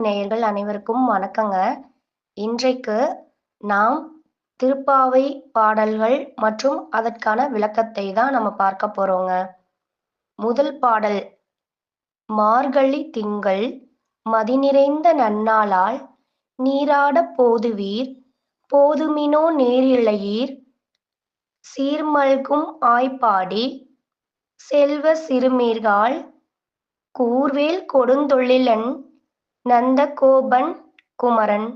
நேயர்கள் அனைவருக்கும் வணக்கங்க. இன்றைக்கு நாம் திருப்பாவை பாடல்கள் மற்றும் அதற்கான விளக்கத்தை தான் நம்ம பார்க்க போறோங்க. முதல் பாடல் மார்கழி திங்கள் மதி நிறைந்த நன்னாளால் நீராட போதுவீர் போதுமினோ நேரிழையீர் சீர்மல்கும் ஆய்ப்பாடி செல்வ சிறுமீர்கால் கூர்வேல் கொடுந்தொழிலன் நந்தகோபன் குமரன்.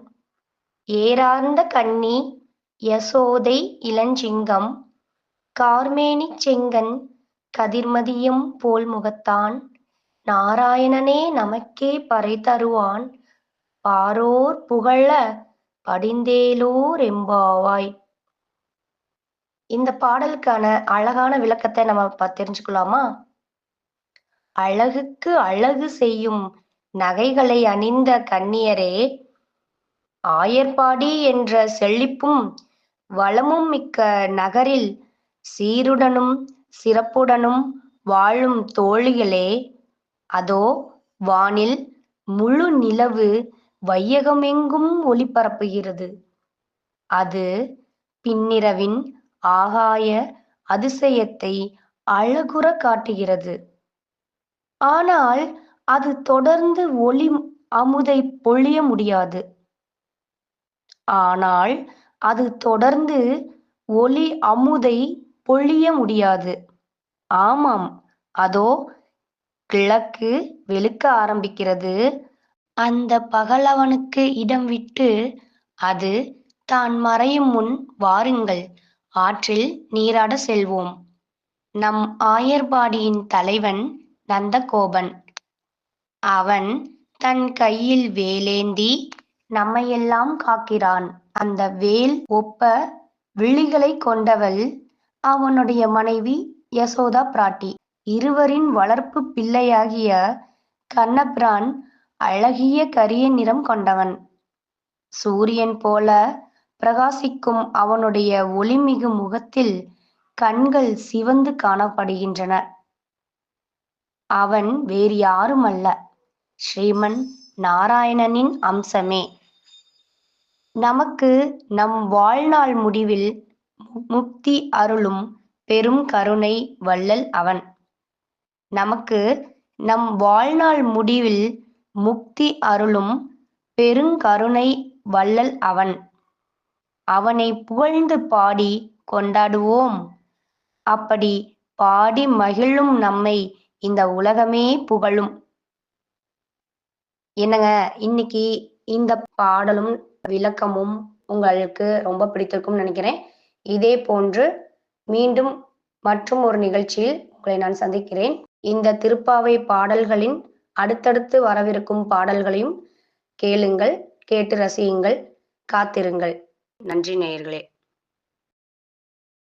ஏரார்ந்த கண்ணி யசோதை இளஞ்சிங்கம் கார்மேனி செங்கன் கதிர்மதியம் போல் முகத்தான். நாராயணனே நமக்கே பறை தருவான். பாரோர் புகழ படிந்தேலோர் எம்பாவாய். இந்த பாடலுக்கான அழகான விளக்கத்தை நம்ம தெரிஞ்சுக்கலாமா? அழகுக்கு அழகு செய்யும் நகைகளை அணிந்த கன்னியரே ஆயர்பாடி என்ற செழிப்பும் வளமும் மிக்க நகரில் சீருடனும் சிறப்புடனும் வாழும் தோழிகளே அதோ வானில் முழு நிலவு வையகமெங்கும் ஒளிபரப்புகிறது. அது பின்னிரவின் ஆகாய அதிசயத்தை அழகுற காட்டுகிறது. ஆனால் அது தொடர்ந்து ஒளி அமுதை பொழிய முடியாது. ஆனால் அது தொடர்ந்து ஒளி அமுதை பொழிய முடியாது. ஆமாம் அதோ கிழக்கு வெளுக்க ஆரம்பிக்கிறது. அந்த பகலவனுக்கு இடம் விட்டு அது தான் மறையும் முன் வாருங்கள் ஆற்றில் நீராட செல்வோம். நம் ஆயர்பாடியின் தலைவன் நந்தகோபன். அவன் தன் கையில் வேலேந்தி நம்மையெல்லாம் காக்கிறான். அந்த வேல் ஒப்ப விழிகளை கொண்டவள் அவனுடைய மனைவி யசோதா பிராட்டி. இருவரின் வளர்ப்பு பிள்ளையாகிய கண்ணபிரான் அழகிய கரிய நிறம் கொண்டவன். சூரியன் போல பிரகாசிக்கும் அவனுடைய ஒளிமிகு முகத்தில் கண்கள் சிவந்து காணப்படுகின்றன. அவன் வேறு யாரும் அல்ல ஸ்ரீமன் நாராயணனின் அம்சமே. நமக்கு நம் வாழ்நாள் முடிவில் முக்தி அருளும் பெரும் கருணை வள்ளல் அவன். நமக்கு நம் வாழ்நாள் முடிவில் முக்தி அருளும் பெருங்கருணை வள்ளல் அவன். அவனை புகழ்ந்து பாடி கொண்டாடுவோம். அப்படி பாடி மகிழும் நம்மை இந்த உலகமே புகழும். என்னங்க இன்னைக்கு இந்த பாடலும் விளக்கமும் உங்களுக்கு ரொம்ப பிடித்திருக்கும் நினைக்கிறேன். இதே போன்று மீண்டும் மற்றும் ஒரு நிகழ்ச்சியில் உங்களை நான் சந்திக்கிறேன். இந்த திருப்பாவை பாடல்களின் அடுத்தடுத்து வரவிருக்கும் பாடல்களையும் கேளுங்கள் கேட்டு ரசியுங்கள் காத்திருங்கள். நன்றி நேயர்களே.